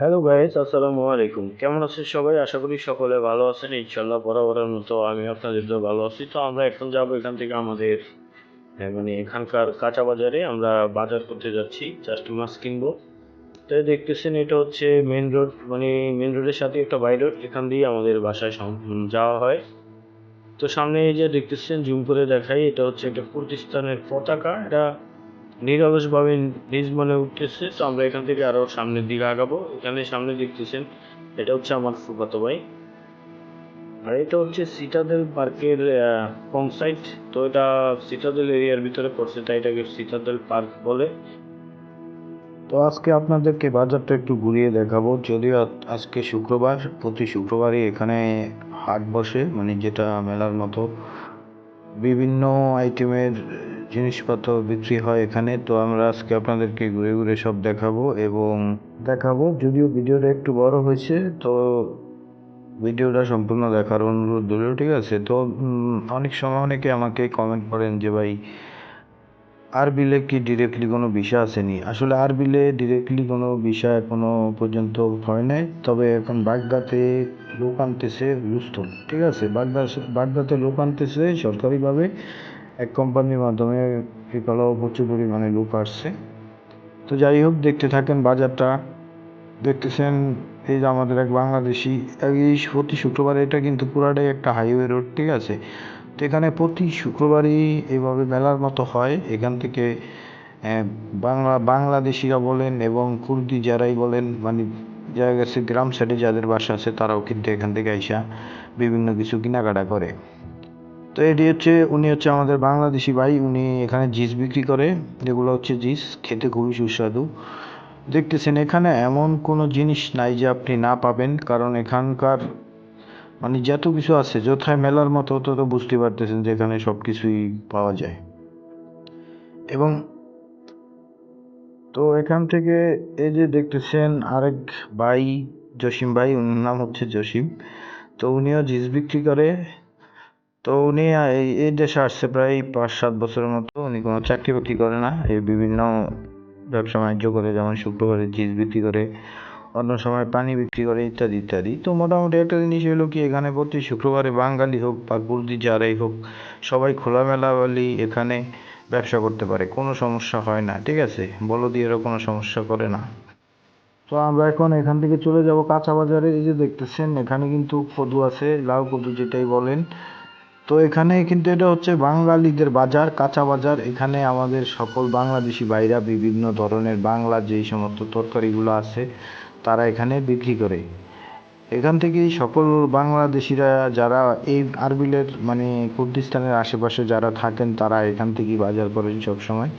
Hello guys আসসালামু আলাইকুম। কেমন আছেন সবাই? আশা করি সকলে ভালো আছেন। ইনশাল্লাহ বরাবরের মতো আমি আপনাদের তো ভালো আছি। তো আমরা এখন যাব এখান থেকে আমাদের মানে এখানকার কাঁচা বাজারে। আমরা বাজার করতে যাচ্ছি জাস্ট মাছ কিনবো। তো দেখতেছেন, এটা হচ্ছে মেন রোড মানে মেন রোডের সাথে একটা বাই রোড এখান দিয়ে আমাদের বাসায় যাওয়া হয়। তো সামনে এই যে দেখতেছেন জুম করে দেখাই, এটা হচ্ছে একটা প্রতিষ্ঠানের পতাকা। এটা নিরলসভাবে নিজ মনে উঠতেছে, তো আমরা এখান থেকে আরও সামনের দিকে আগাবো। এখানে সামনে দেখতেছেন, এটা হচ্ছে আমার ফুফাতো ভাই। আর এটা হচ্ছে সিটাদেল পার্কের সাইট তো এটা সিটাদেল এরিয়ার ভিতরে পড়ছে, তাই এটাকে সিটাদেল পার্ক বলে। তো আজকে আপনাদেরকে বাজারটা একটু ঘুরিয়ে দেখাবো। যদিও আজকে শুক্রবার, প্রতি শুক্রবারই এখানে হাট বসে মানে যেটা মেলার মতো। বিভিন্ন আইটেমের জিনিসপত্র বিক্রি হয় এখানে। তো আমরা আজকে আপনাদেরকে ঘুরে ঘুরে সব দেখাবো এবং দেখাবো। যদিও ভিডিওটা একটু বড় হয়েছে, তো ভিডিওটা সম্পূর্ণ দেখার অনুরোধ রইল, ঠিক আছে? তো অনেক সময় অনেকে আমাকে কমেন্ট করেন যে, ভাই আর বিলে কি ডিরেক্টলি কোনো বিষয় আসেনি? আসলে আর বিলে ডিরেক্টলি কোনো বিষয় এখনও পর্যন্ত হয় নাই, তবে এখন বাগদাতে লোক আনতেছে রুস্তম ঠিক আছে? বাগদা, বাগদাতে লোক আনতেছে সরকারিভাবে, এক কোম্পানির মাধ্যমে এগুলো প্রচুর পরিমাণে লোক আসছে। তো যাই হোক, দেখতে থাকেন বাজারটা, দেখতেছেন এই যে আমাদের এক বাংলাদেশি, এই প্রতি শুক্রবার এটা কিন্তু পুরাটাই একটা হাইওয়ে রোড ঠিক আছে? তো এখানে প্রতি শুক্রবারই এইভাবে মেলার মতো হয়। এখান থেকে বাংলা, বাংলাদেশিরা বলেন এবং কুর্দি যারাই বলেন মানে যারা গেছে গ্রাম সাইডে যাদের বাসা আছে, তারাও কিন্তু এখান থেকে আইসা বিভিন্ন কিছু কেনাকাটা করে। তো এটি হচ্ছে, উনি হচ্ছে আমাদের বাংলাদেশি ভাই, উনি এখানে জিস বিক্রি করে। যেগুলো হচ্ছে জিস, খেতে খুবই সুস্বাদু। দেখতেছেন, এখানে এমন কোনো জিনিস নাই যে আপনি না পাবেন, কারণ এখানকার মানে যত কিছু আছে, যথায় মেলার মতো তো তো বুঝতে পারতেছেন যে এখানে সব কিছুই পাওয়া যায়। এবং তো এখান থেকে এই যে দেখতেছেন আরেক ভাই, জসিম ভাই, উনার নাম হচ্ছে জসিম। তো উনিও জিস বিক্রি করে। তো উনি এই দেশে আসছে প্রায় পাঁচ সাত বছরের মতো। উনি কোনো চাকরি বাকরি করে না। এই বিভিন্ন ব্যবসা বাণিজ্য করে, যেমন শুক্রবারে জিস বিক্রি করে। অন্য সময় পানি বিক্রি করে ইত্যাদি ইত্যাদি। তো মোটামুটি একটা জিনিস হলো কি, এখানে প্রতি শুক্রবারে বাঙালি হোক বা কুর্দি যারাই হোক, সবাই খোলামেলা বলি এখানে ব্যবসা করতে পারে, কোনো সমস্যা হয় না, ঠিক আছে? বলদিয়েরও কোনো সমস্যা করে না। তো আমরা এখন এখান থেকে চলে যাব কাঁচা বাজারে, এই যে দেখতেছেন, এখানে কিন্তু কদু আছে, লাউ কদু যেটাই বলেন। তো এখানে কিন্তু এটা হচ্ছে বাঙালিদের বাজার, কাঁচা বাজার। এখানে আমাদের সকল বাংলাদেশি ভাইরা বিভিন্ন ধরনের বাংলা যেই সমস্ত তরকারিগুলো আছে তারা এখানে বিক্রি করে। এখান থেকে সকল বাংলাদেশিরা যারা এই আরবিলের মানে কুর্দিস্তানের আশেপাশে যারা থাকেন, তারা এখান থেকেই বাজার করেন সবসময়।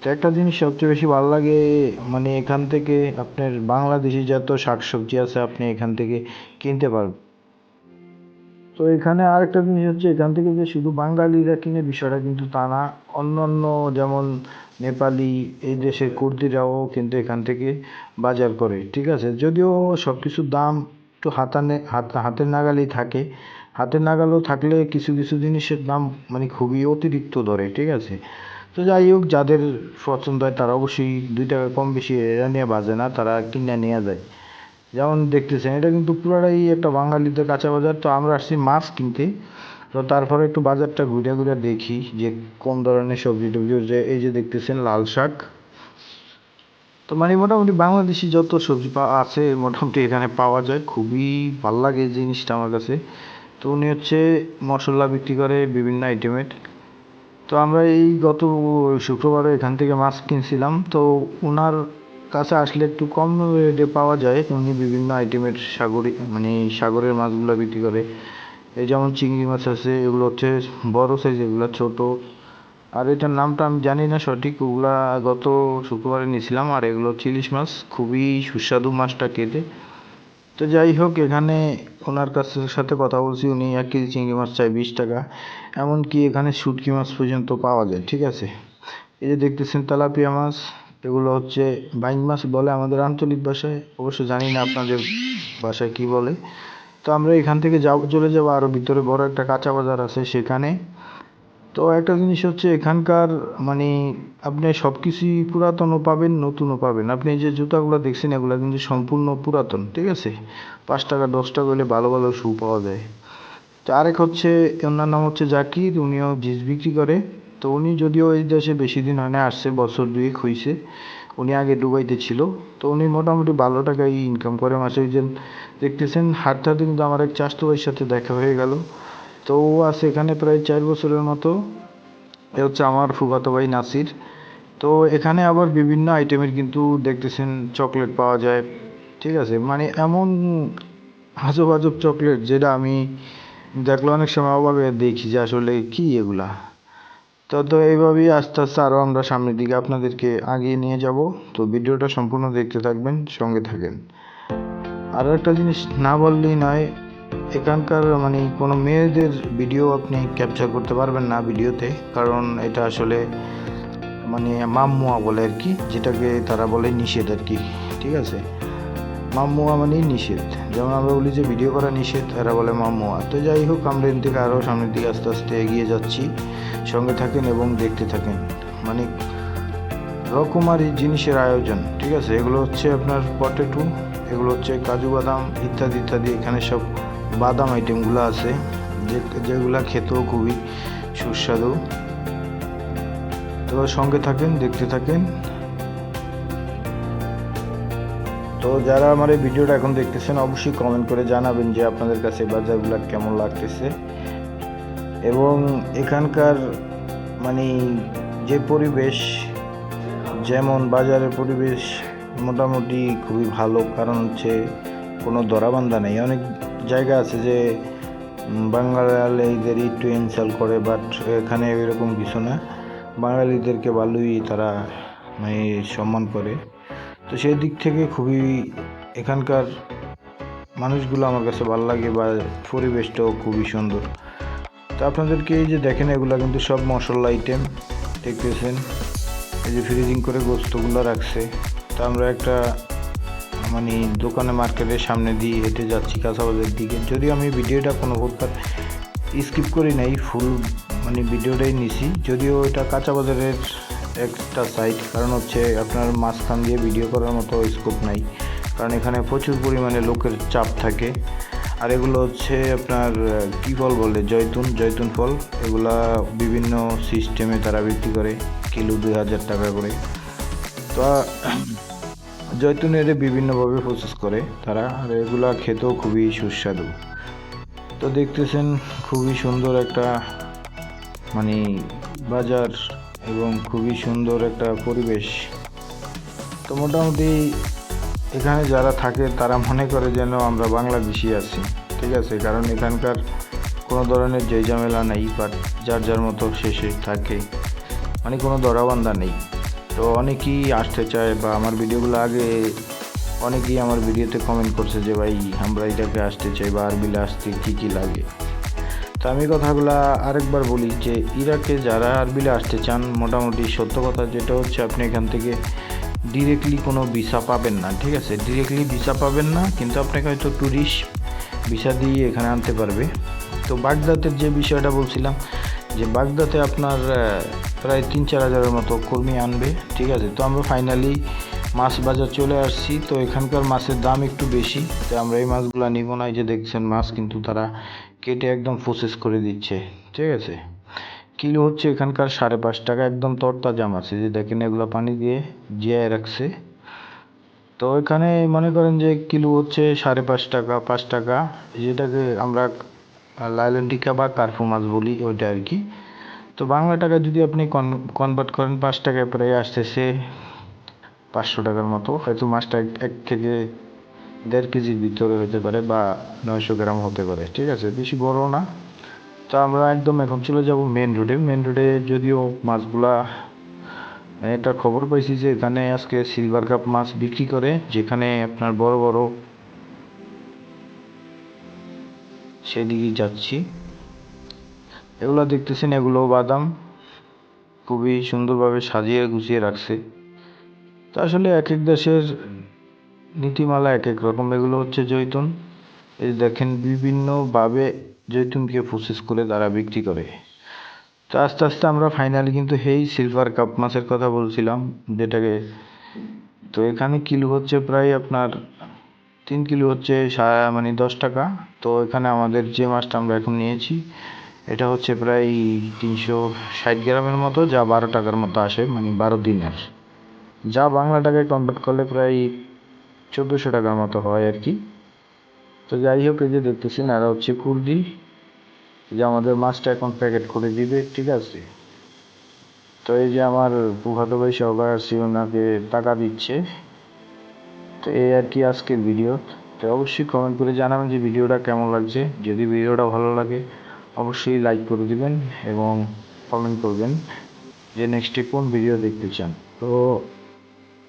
তো একটা জিনিস সবচেয়ে বেশি ভালো লাগে মানে এখান থেকে আপনার বাংলাদেশি যত শাকসবজি আছে, আপনি এখান থেকে কিনতে পারবেন তো এখানে আরেকটা জিনিস হচ্ছে, এখান থেকে যে শুধু বাঙালিরা কিনে বিষয়টা, কিন্তু তা না অন্য অন্য যেমন নেপালি এই দেশের কুর্দিরাও কিন্তু এখান থেকে বাজার করে, ঠিক আছে? যদিও সব কিছুর দাম একটু হাতানে, হাত, হাতের নাগালেই থাকে। হাতের নাগালও থাকলে কিছু কিছু জিনিসের দাম মানে খুবই অতিরিক্ত ধরে, ঠিক আছে? তো যাই হোক, যাদের পছন্দ হয় তারা অবশ্যই দুই টাকা কম বেশি এরা নিয়ে বাজে না, তারা কিনে নিয়ে যায়। যেমন দেখতেছেন, এটা কিন্তু পুরোটাই একটা বাঙালিদের কাঁচা বাজার। তো আমরা আসছি মাছ কিনতে। তো তারপরে একটু বাজারটা ঘুরে ঘুরে দেখি যে কোন ধরনের সবজি টবজি যে এই যে দেখতেছেন লাল শাক। তো মানে মোটামুটি বাংলাদেশি যত সবজি আছে মোটামুটি এখানে পাওয়া যায়। খুবই ভালো লাগে এই জিনিসটা আমার কাছে। তো উনি হচ্ছে মশলা বিক্রি করে বিভিন্ন আইটেমের তো আমরা এই গত শুক্রবারে এখান থেকে মাছ কিনছিলাম। তো ওনার কাছে আসলে একটু কম রেটে পাওয়া যায় উনি বিভিন্ন আইটেমের সাগরে মানে সাগরের মাছগুলো বিক্রি করে। এই যেমন চিংড়ি মাছ আছে, এগুলো হচ্ছে বড় সাইজ এগুলো ছোট। আর এটার নামটা আমি জানি না সঠিক, ওগুলা গত শুক্রবারে নিয়েছিলাম, আর এগুলো হচ্ছে ইলিশ মাছ, খুবই সুস্বাদু মাছটা কেটে তো যাই হোক, এখানে ওনার কাছে সাথে কথা বলছি, উনি এক কেজি চিংড়ি মাছ চাই বিশ টাকা। এমনকি এখানে শুটকি মাছ পর্যন্ত পাওয়া যায়, ঠিক আছে? এই যে দেখতেছেন তেলাপিয়া মাছ এগুলো হচ্ছে বাইন মাছ বলে আমাদের আঞ্চলিক ভাষায়। অবশ্য জানি না আপনাদের ভাষায় কি বলে। তো আমরা এখান থেকে যাব, চলে যাব আরও ভিতরে বড় একটা কাঁচা বাজার আছে সেখানে। তো একটা জিনিস হচ্ছে এখানকার মানে আপনি সব কিছুই পুরাতনও পাবেন, নতুনও পাবেন। আপনি যে জুতাগুলো দেখছেন, এগুলো কিন্তু সম্পূর্ণ পুরাতন, ঠিক আছে? পাঁচ টাকা, দশ টাকা হলে ভালো ভালো শু পাওয়া যায়। তো আরেক হচ্ছে, ওনার নাম হচ্ছে জাকির, উনিও জিন্স বিক্রি করে। তো উনি যদিও এই দেশে বেশি দিন হয় না, আসছে, বছর দুয়েক হয়েছে উনি আগে দুবাইতে ছিল। তো উনি মোটামুটি ভালো টাকাই ইনকাম করে মাসে। ওই যে দেখতেছেন হাঁটতে কিন্তু আমার এক চাস্তু ভাইয়ের সাথে দেখা হয়ে গেল। তো ও আছে এখানে প্রায় চার বছরের মতো। এ হচ্ছে আমার ফুফাতো ভাই নাসির। তো এখানে আবার বিভিন্ন আইটেমের কিন্তু দেখতেছেন চকলেট পাওয়া যায়। ঠিক আছে? মানে এমন আজব আজব চকলেট যেটা আমি দেখলে অনেক সময় অবাক দেখি যে আসলে কি এগুলা? তো তো এইভাবেই আস্তে আস্তে আরও আমরা সামনের দিকে আপনাদেরকে আগিয়ে নিয়ে যাব। তো ভিডিওটা সম্পূর্ণ দেখতে থাকবেন, সঙ্গে থাকেন। আরও একটা জিনিস না বললেই নয়, এখানকার মানে কোনো মেয়েদের ভিডিও আপনি ক্যাপচার করতে পারবেন না ভিডিওতে, কারণ এটা আসলে মানে মাম্মুয়া বলে আর কি, যেটাকে তারা বলে নিষেধ আর কি, ঠিক আছে? মাম্মুয়া মানেই নিষেধ। যেমন আমরা বলি যে ভিডিও করা নিষেধ, এরা বলে মাম্মুয়া তো যাই হোক, আমরা এর থেকে আরও সামনের দিকে আস্তে আস্তে এগিয়ে যাচ্ছি। সঙ্গে থাকেন এবং দেখতে থাকেন। মানে রকমারি জিনিসের আয়োজন, ঠিক আছে? এগুলো হচ্ছে আপনার পটেটো এগুলো হচ্ছে কাজু বাদাম ইত্যাদি ইত্যাদি। এখানে সব বাদাম আইটেমগুলো আছে। যে, যেগুলো খেতেও খুবই সুস্বাদু। তো সঙ্গে থাকেন, দেখতে থাকেন। তো যারা আমার এই ভিডিওটা এখন দেখতেছেন, অবশ্যই কমেন্ট করে জানাবেন যে আপনাদের কাছে বাজারগুলো কেমন লাগতেছে। এবং এখানকার মানে যে পরিবেশ, যেমন বাজারের পরিবেশ মোটামুটি খুবই ভালো, কারণ হচ্ছে কোনো দরাবান্ধা নেই। অনেক জায়গা আছে যে বাঙালিদের একটু ইনসাল করে বাট এখানে এরকম কিছু না। বাঙালিদেরকে ভালোই তারা মানে সম্মান করে। তো সেই দিক থেকে খুবই এখানকার মানুষগুলো আমার কাছে ভালো লাগে বা পরিবেশটাও খুবই সুন্দর। তো আপনাদেরকে এই যে দেখেন, এগুলো কিন্তু সব মশলা আইটেম দেখতেছেন? এই যে ফ্রিজিং করে গোস্তগুলো রাখছে। তো আমরা একটা মানে দোকানে মার্কেটের সামনে দিয়ে হেঁটে যাচ্ছি কাঁচাবাজার দিকে। যদিও আমি ভিডিওটা কোনো প্রকার স্কিপ করি নাই ফুল মানে ভিডিওটাই নিছি। যদিও এটা কাঁচা বাজারের একটা সাইট কারণ হচ্ছে আপনার মাঝখান দিয়ে ভিডিও করার মতো স্কোপ নাই। কারণ এখানে প্রচুর পরিমাণে লোকের চাপ থাকে। আর এগুলো হচ্ছে আপনার কী ফল বলে, জয়তুন জয়তুন ফল, এগুলা বিভিন্ন সিস্টেমে তারা বিক্রি করে, কিলো দুই হাজার টাকা করে। তো, জয়তুনের বিভিন্নভাবে প্রসেস করে তারা, আর এগুলা খেতেও খুবই সুস্বাদু। তো দেখতেছেন, খুবই সুন্দর একটা মানে বাজার এবং খুবই সুন্দর একটা পরিবেশ। তো মোটামুটি এখানে যারা থাকে, তারা মনে করে যেন আমরা বাংলাদেশি আছি, ঠিক আছে? কারণ এখানকার কোনো ধরনের যে ঝামেলা নেই বাট যার যার মতো শেষে থাকে। মানে কোনো দরাবান্ধা নেই। তো অনেকেই আসতে চায় বা আমার ভিডিওগুলো আগে অনেকেই আমার ভিডিওতে কমেন্ট করছে যে, ভাই, আমরা এটাকে আসতে চাই বা আরবিলে আসতে কী কী লাগে? তো আমি কথাগুলা আরেকবার বলি যে ইরাকে যারা আরবিলে আসতে চান, মোটামুটি সত্য কথা যেটা হচ্ছে আপনি এখান থেকে ডিরেক্টলি কোনো ভিসা পাবেন না, ঠিক আছে? ডিরেক্টলি ভিসা পাবেন না, কিন্তু আপনাকে হয়তো ট্যুরিস্ট ভিসা দিয়ে এখানে আনতে পারবে। তো বাগদাদের যে বিষয়টা বলছিলাম, যে বাগদাতে আপনার প্রায় তিন চার হাজারের মতো কর্মী আনবে, ঠিক আছে? তো আমরা ফাইনালি মাছ বাজার চলে আসছি, তো এখানকার মাছের দাম একটু বেশি তো আমরা এই মাছগুলো নিব না। এই যে দেখছেন মাছ, কিন্তু তারা কেটে একদম প্রসেস করে দিচ্ছে, ঠিক আছে? কিলো হচ্ছে এখানকার সাড়ে পাঁচ টাকা, একদম তরতাজা মাছ। এই যে দেখেন এগুলো পানি দিয়ে জিয়ায় রাখছে। তো এখানে মনে করেন যে কিলো হচ্ছে সাড়ে পাঁচ টাকা পাঁচ টাকা। যেটাকে আমরা লাইলন টিকা বা কার্ফু মাছ বলি, ওইটা আর কি। তো বাংলা টাকা যদি আপনি কনভার্ট করেন, পাঁচ টাকায় প্রায় আসতেছে পাঁচশো টাকার মতো। হয়তো মাছটা এক থেকে দেড় কেজির ভিতরে হতে পারে বা নয়শো গ্রাম হতে পারে, ঠিক আছে? বেশি বড় না। তো আমরা একদম এখন চলে যাব মেন রোডে মেন রোডে যদিও মাছগুলা, এটা খবর পাইছি যে এখানে আজকে সিলভার কাপ মাছ বিক্রি করে, যেখানে আপনার বড় বড় সেদিকেই যাচ্ছি। এগুলো দেখতেছেন, এগুলো বাদাম। খুবই সুন্দরভাবে সাজিয়ে গুছিয়ে রাখছে। তো আসলে এক এক দেশের নীতিমালা এক এক রকম। এগুলো হচ্ছে জৈতুন। এই দেখেন, বিভিন্নভাবে জৈতুনকে প্রসেস করে তারা বিক্রি করে। তো আস্তে আস্তে আমরা ফাইনালি কিন্তু হেই সিলভার কাপ মাছের কথা বলছিলাম, যেটাকে তো এখানে কিলো হচ্ছে প্রায় আপনার তিন কিলো হচ্ছে মানে দশ টাকা। তো এখানে আমাদের যে মাছটা আমরা এখন নিয়েছি, এটা হচ্ছে প্রায় তিনশো ষাট গ্রামের মতো, যা বারো টাকার মতো আসে মানে বারো দিনের। যা বাংলা টাকায় কনভার্ট করলে প্রায় চোদ্দোশো টাকার মতো হয় আর কি। তো যাই হোক, এই যে দেখতেছেন আর হচ্ছে কুর্দি। যে আমাদের মাছটা এখন প্যাকেট করে দিবে, ঠিক আছে? তো এই যে আমার ফুফাতো ভাই সবাই আসছে ওনাকে টাকা দিচ্ছে। তো এই আর কি আজকের ভিডিও তো অবশ্যই কমেন্ট করে জানাবেন যে ভিডিওটা কেমন লাগছে। যদি ভিডিওটা ভালো লাগে, অবশ্যই লাইক করে দিবেন এবং কমেন্ট করবেন যে নেক্সটে কোন ভিডিও দেখতে চান। তো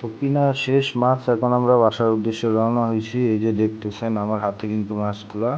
তো কিনা শেষ মাছ এখন আমরা বাসার উদ্দেশ্যে রওনা হয়েছি। এই যে দেখতেছেন, আমার হাতে কিন্তু মাছগুলা।